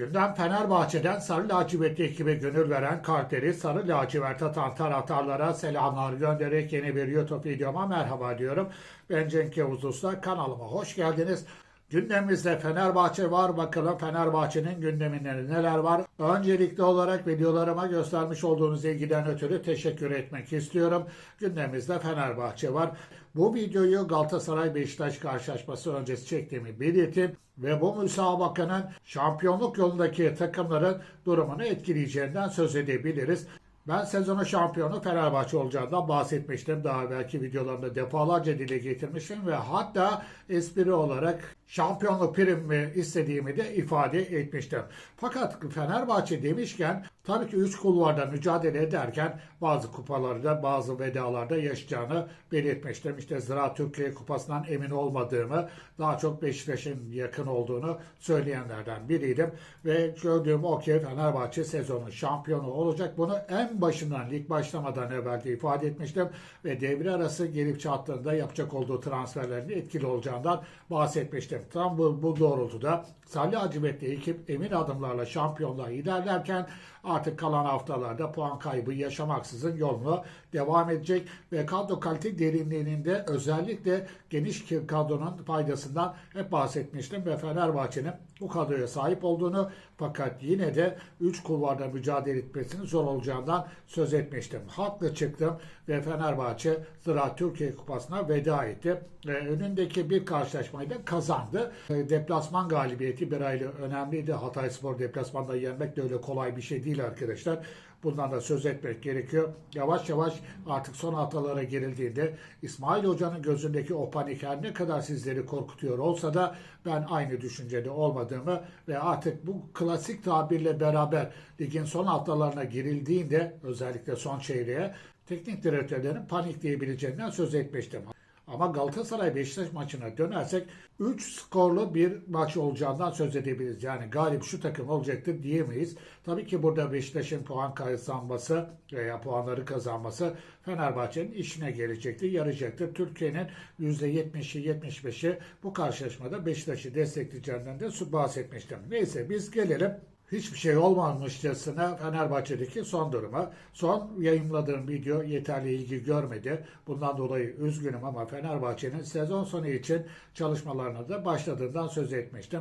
Gündem Fenerbahçe'den Sarı Lacivertli ekibe gönül veren Karter'i Sarı Lacivert atan taraftarlara selamlar göndererek yeni bir YouTube videoma merhaba diyorum. Ben Cenk Yavuz Usta kanalıma hoş geldiniz. Gündemimizde Fenerbahçe var. Bakalım Fenerbahçe'nin gündeminde neler var. Öncelikli olarak videolarıma göstermiş olduğunuz ilgiden ötürü teşekkür etmek istiyorum. Gündemimizde Fenerbahçe var. Bu videoyu Galatasaray Beşiktaş karşılaşması öncesi çektiğimi belirtip ve bu müsabakanın şampiyonluk yolundaki takımların durumunu etkileyeceğinden söz edebiliriz. Ben sezonu şampiyonu Fenerbahçe olacağından bahsetmiştim. Daha belki videolarımda defalarca dile getirmişim ve hatta espri olarak şampiyonluk primi istediğimi de ifade etmiştim. Fakat Fenerbahçe demişken tabii ki 3 kulvarda mücadele ederken bazı kupalarda bazı vedalarda yaşayacağını belirtmiştim. İşte Zira Türkiye Kupası'ndan emin olmadığımı daha çok Beşiktaş'ın yakın olduğunu söyleyenlerden biriydim. Ve gördüğüm o ki Fenerbahçe sezonun şampiyonu olacak. Bunu en başından lig başlamadan evvel de ifade etmiştim. Ve devre arası gelip çattığında yapacak olduğu transferlerin etkili olacağından bahsetmiştim. Tam bu, bu doğrultuda Salih Hacıbet'le ekip emin adımlarla şampiyonluğa ilerlerken artık kalan haftalarda puan kaybı yaşamaksızın yolunu devam edecek ve kadro kalite derinliğinde özellikle geniş kadronun faydasından hep bahsetmiştim ve Fenerbahçe'nin bu kadroya sahip olduğunu fakat yine de 3 kulvarda mücadele etmesinin zor olacağından söz etmiştim. Haklı çıktım ve Fenerbahçe Zira Türkiye Kupası'na veda etti. Ve önündeki bir karşılaşmayı da kazandı. E, Deplasman galibiyeti bir aile önemliydi. Hatay Spor deplasmanda yenmek de öyle kolay bir şey değil arkadaşlar. Bundan da söz etmek gerekiyor. Yavaş yavaş artık son haftalara girildiğinde İsmail Hoca'nın gözündeki o panik her ne kadar sizleri korkutuyor olsa da ben aynı düşüncede olmadığımı ve artık bu klasik tabirle beraber ligin son haftalarına girildiğinde özellikle son çeyreğe teknik direktörlerin panikleyebileceğinden söz etmiştim. Ama Galatasaray Beşiktaş maçına dönersek 3 skorlu bir maç olacağından söz edebiliriz. Yani galip şu takım olacaktır diyemeyiz. Tabii ki burada Beşiktaş'ın puan kazanması veya puanları kazanması Fenerbahçe'nin işine gelecektir, yarayacaktır. Türkiye'nin %70'i 75'i bu karşılaşmada Beşiktaş'ı destekleyeceğinden de bahsetmiştim. Neyse biz gelelim hiçbir şey olmamışçasına Fenerbahçe'deki son duruma. Son yayınladığım video yeterli ilgi görmedi. Bundan dolayı üzgünüm ama Fenerbahçe'nin sezon sonu için çalışmalarına da başladığından söz etmiştim.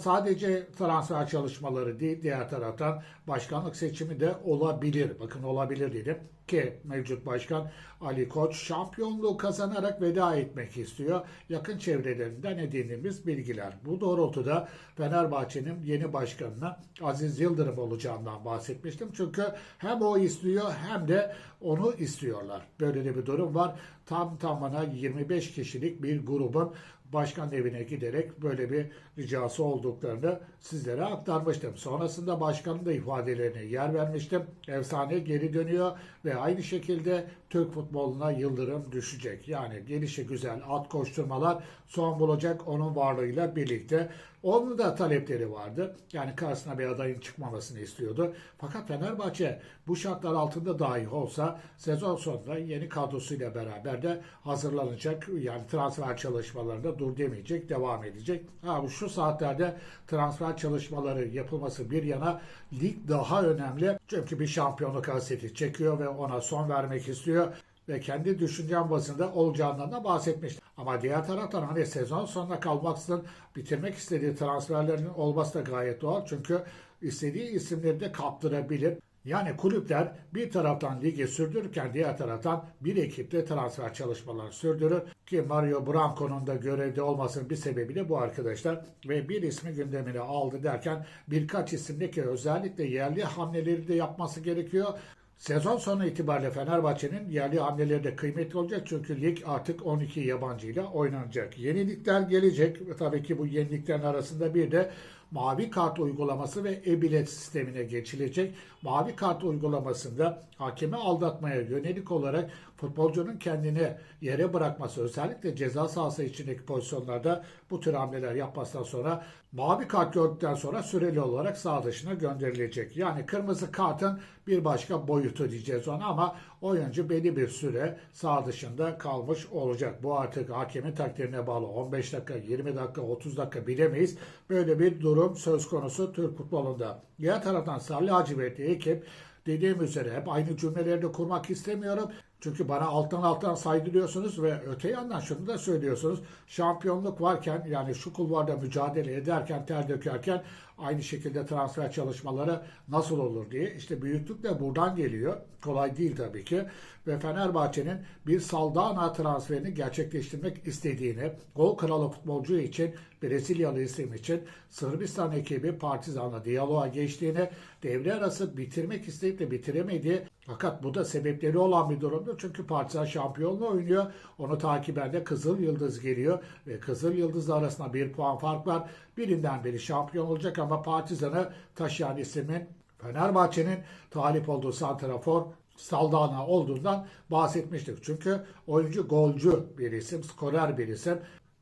Sadece transfer çalışmaları değil, diğer taraftan başkanlık seçimi de olabilir. Bakın olabilir dedim ki mevcut başkan Ali Koç şampiyonluğu kazanarak veda etmek istiyor. Yakın çevrelerinden edindiğimiz bilgiler. Bu doğrultuda Fenerbahçe'nin yeni başkanına Aziz Yıldırım olacağından bahsetmiştim. Çünkü hem o istiyor hem de onu istiyorlar. Böyle de bir durum var. Tam tamına 25 kişilik bir grubun başkan evine giderek böyle bir ricası olduklarını sizlere aktarmıştım. Sonrasında başkanın da ifadelerine yer vermiştim. Efsane geri dönüyor ve aynı şekilde Türk futboluna yıldırım düşecek. Yani gelişi güzel at koşturmalar son bulacak onun varlığıyla birlikte. Onun da talepleri vardı. Yani karşısına bir adayın çıkmamasını istiyordu. Fakat Fenerbahçe bu şartlar altında dahi olsa sezon sonunda yeni kadrosuyla beraber de hazırlanacak. Yani transfer çalışmalarında dur demeyecek, devam edecek. Ha, şu saatlerde transfer çalışmaları yapılması bir yana lig daha önemli. Çünkü bir şampiyonluk hasreti çekiyor ve ona son vermek istiyor ve kendi düşüncem bazında olacağından da bahsetmiştim. Ama diğer taraftan hani sezon sonuna kalmaksızın bitirmek istediği transferlerin olması da gayet doğal. Çünkü istediği isimleri de kaptırabilir. Yani kulüpler bir taraftan ligi sürdürürken diğer taraftan bir ekipte transfer çalışmaları sürdürür. Ki Mario Branco'nun da görevde olmasının bir sebebi de bu arkadaşlar. Ve bir ismi gündemine aldı derken birkaç isimdeki özellikle yerli hamleleri de yapması gerekiyor. Sezon sonu itibariyle Fenerbahçe'nin yerli hamleleri de kıymetli olacak. Çünkü lig artık 12 yabancıyla oynanacak. Yenilikler gelecek. Tabii ki bu yeniliklerin arasında bir de mavi kart uygulaması ve e-bilet sistemine geçilecek. Mavi kart uygulamasında hakemi aldatmaya yönelik olarak futbolcunun kendini yere bırakması özellikle ceza sahası içindeki pozisyonlarda bu tür hamleler yapmasından sonra mavi kart gördükten sonra süreli olarak sağ dışına gönderilecek. Yani kırmızı kartın bir başka boyutu diyeceğiz ona ama oyuncu belli bir süre sağ dışında kalmış olacak. Bu artık hakemin takdirine bağlı. 15 dakika, 20 dakika, 30 dakika bilemeyiz. Böyle bir durum söz konusu Türk futbolunda. Diğer taraftan Sarı Lacivertli ekip dediğim üzere hep aynı cümleleri kurmak istemiyorum. Çünkü bana alttan alttan saydırıyorsunuz ve öte yandan şunu da söylüyorsunuz. Şampiyonluk varken yani şu kulvarda mücadele ederken, ter dökerken aynı şekilde transfer çalışmaları nasıl olur diye. İşte büyüklük de buradan geliyor. Kolay değil tabii ki. Ve Fenerbahçe'nin bir Saldana transferini gerçekleştirmek istediğini, gol kralı futbolcu için, Brezilyalı isim için Sırbistan ekibi Partizan'la diyaloğa geçtiğini, devre arası bitirmek isteyip de bitiremediği fakat bu da sebepleri olan bir durumdur. Çünkü Partizan şampiyonluğu oynuyor. Onu takiben de Kızıl Yıldız geliyor. Ve Kızıl Yıldız arasında bir puan fark var. Birinden biri şampiyon olacak ama Partizan'ı taşıyan ismin Fenerbahçe'nin talip olduğu santrafor Saldana olduğundan bahsetmiştik. Çünkü oyuncu golcü bir isim, skorer bir isim.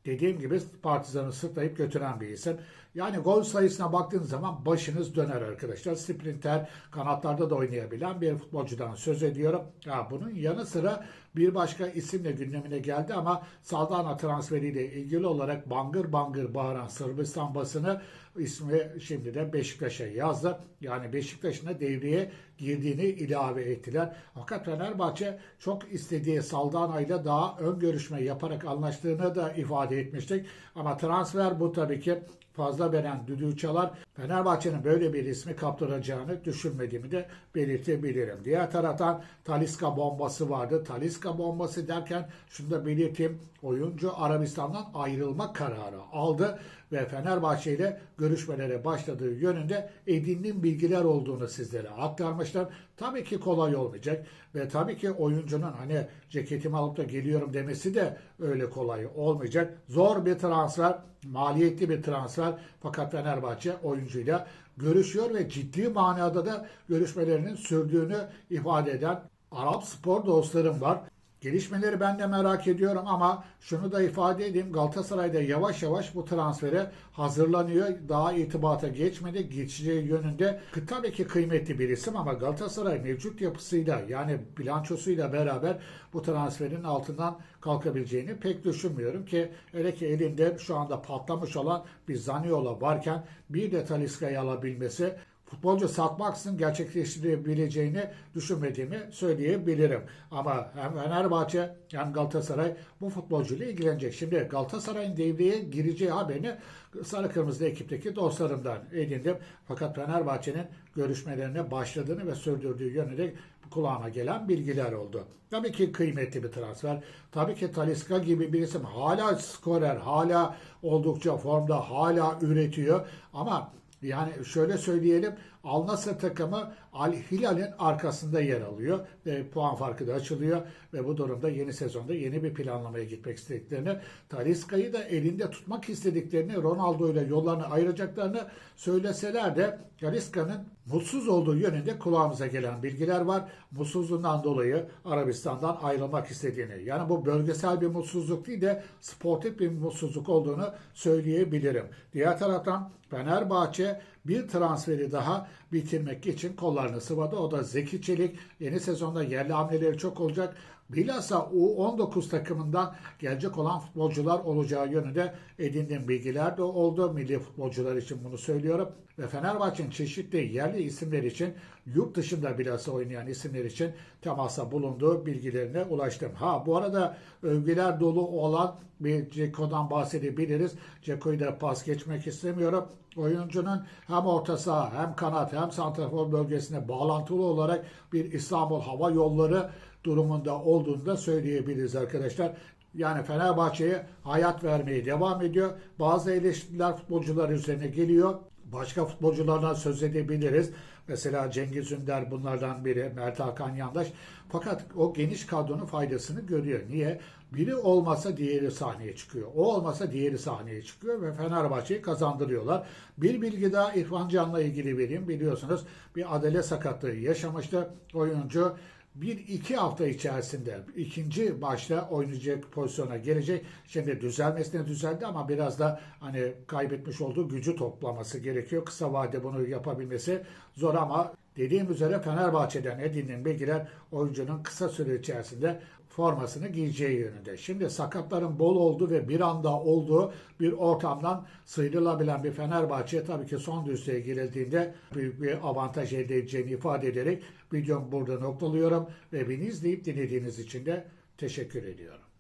Dediğim gibi Partizan'ı sırtlayıp götüren bir isim. Yani gol sayısına baktığınız zaman başınız döner arkadaşlar. Sprinter kanatlarda da oynayabilen bir futbolcudan söz ediyorum. Ya bunun yanı sıra bir başka isimle gündemine geldi ama Saldana transferiyle ilgili olarak bangır bangır bağıran Sırbistan basını ismi şimdi de Beşiktaş'a yazdı. Yani Beşiktaş'ın da devreye girdiğini ilave ettiler. Fakat Fenerbahçe çok istediği Saldana ile daha ön görüşme yaparak anlaştığını da ifade etmiştik. Ama transfer bu tabii ki fazla veren düdüğü çalar. Fenerbahçe'nin böyle bir ismi kaptıracağını düşünmediğimi de belirtebilirim. Diğer taraftan Taliska bombası vardı. Taliska bombası derken şunu da belirteyim. Oyuncu Arabistan'dan ayrılma kararı aldı ve Fenerbahçe ile görüşmelere başladığı yönünde edindiğim bilgiler olduğunu sizlere aktarmışlar. Tabii ki kolay olmayacak ve tabii ki oyuncunun hani ceketimi alıp da geliyorum demesi de öyle kolay olmayacak. Zor bir transfer, maliyetli bir transfer fakat Fenerbahçe oyuncuyla görüşüyor ve ciddi manada da görüşmelerinin sürdüğünü ifade eden Arap spor dostlarım var. Gelişmeleri ben de merak ediyorum ama şunu da ifade edeyim. Galatasaray'da yavaş yavaş bu transfere hazırlanıyor. Daha itibata geçmedi. Geçeceği yönünde tabii ki kıymetli bir isim ama Galatasaray mevcut yapısıyla yani bilançosuyla beraber bu transferin altından kalkabileceğini pek düşünmüyorum ki hele ki elinde şu anda patlamış olan bir Zaniola varken bir de Talisca'yı alabilmesi futbolcu satmaksızın gerçekleştirebileceğini düşünmediğimi söyleyebilirim. Ama hem Fenerbahçe hem Galatasaray bu futbolcuyla ilgilenecek. Şimdi Galatasaray'ın devreye gireceği haberini sarı kırmızı ekipteki dostlarımdan edindim. Fakat Fenerbahçe'nin görüşmelerine başladığını ve sürdürdüğü yönünde kulağıma gelen bilgiler oldu. Tabii ki kıymetli bir transfer. Tabii ki Taliska gibi bir isim hala skorer, hala oldukça formda, hala üretiyor. Ama yani şöyle söyleyelim Al Nassr takımı Al Hilal'in arkasında yer alıyor ve puan farkı da açılıyor ve bu durumda yeni sezonda yeni bir planlamaya gitmek istediklerini, Taliska'yı da elinde tutmak istediklerini, Ronaldo ile yollarını ayıracaklarını söyleseler de Taliska'nın mutsuz olduğu yönünde kulağımıza gelen bilgiler var. Mutsuzluğundan dolayı Arabistan'dan ayrılmak istediğini. Yani bu bölgesel bir mutsuzluk değil de sportif bir mutsuzluk olduğunu söyleyebilirim. Diğer taraftan Fenerbahçe bir transferi daha bitirmek için kollarını sıvadı. O da Zeki Çelik. Yeni sezonda yerli hamleleri çok olacak. Bilhassa U19 takımından gelecek olan futbolcular olacağı yönünde edindiğim bilgiler de oldu. Milli futbolcular için bunu söylüyorum. Ve Fenerbahçe'nin çeşitli yerli isimler için yurt dışında bilhassa oynayan isimler için temasa bulunduğu bilgilerine ulaştım. Ha bu arada övgüler dolu olan bir Ceko'dan bahsedebiliriz. Ceko'yu da pas geçmek istemiyorum. Oyuncunun hem orta saha hem kanat hem santrafor bölgesine bağlantılı olarak bir İstanbul Hava Yolları durumunda olduğunu da söyleyebiliriz arkadaşlar. Yani Fenerbahçe'ye hayat vermeye devam ediyor. Bazı eleştiriler futbolcular üzerine geliyor. Başka futbolculardan söz edebiliriz. Mesela Cengiz Ünder bunlardan biri, Mert Hakan Yandaş. Fakat o geniş kadronun faydasını görüyor. Niye? Biri olmasa diğeri sahneye çıkıyor. O olmasa diğeri sahneye çıkıyor ve Fenerbahçe'yi kazandırıyorlar. Bir bilgi daha İrfan Can'la ilgili vereyim. Biliyorsunuz bir adele sakatlığı yaşamıştı. Oyuncu bir iki hafta içerisinde ikinci başta oynayacak pozisyona gelecek. Şimdi düzelmesine düzeldi ama biraz da hani kaybetmiş olduğu gücü toplaması gerekiyor. Kısa vade bunu yapabilmesi zor ama dediğim üzere Fenerbahçe'den edinilen bilgiler oyuncunun kısa süre içerisinde formasını giyeceği yönünde. Şimdi sakatların bol olduğu ve bir anda olduğu bir ortamdan sıyrılabilen bir Fenerbahçe tabii ki son düzlüğe girildiğinde büyük bir avantaj elde edeceğini ifade ederek videomu burada noktalıyorum ve beni izleyip dinlediğiniz için de teşekkür ediyorum.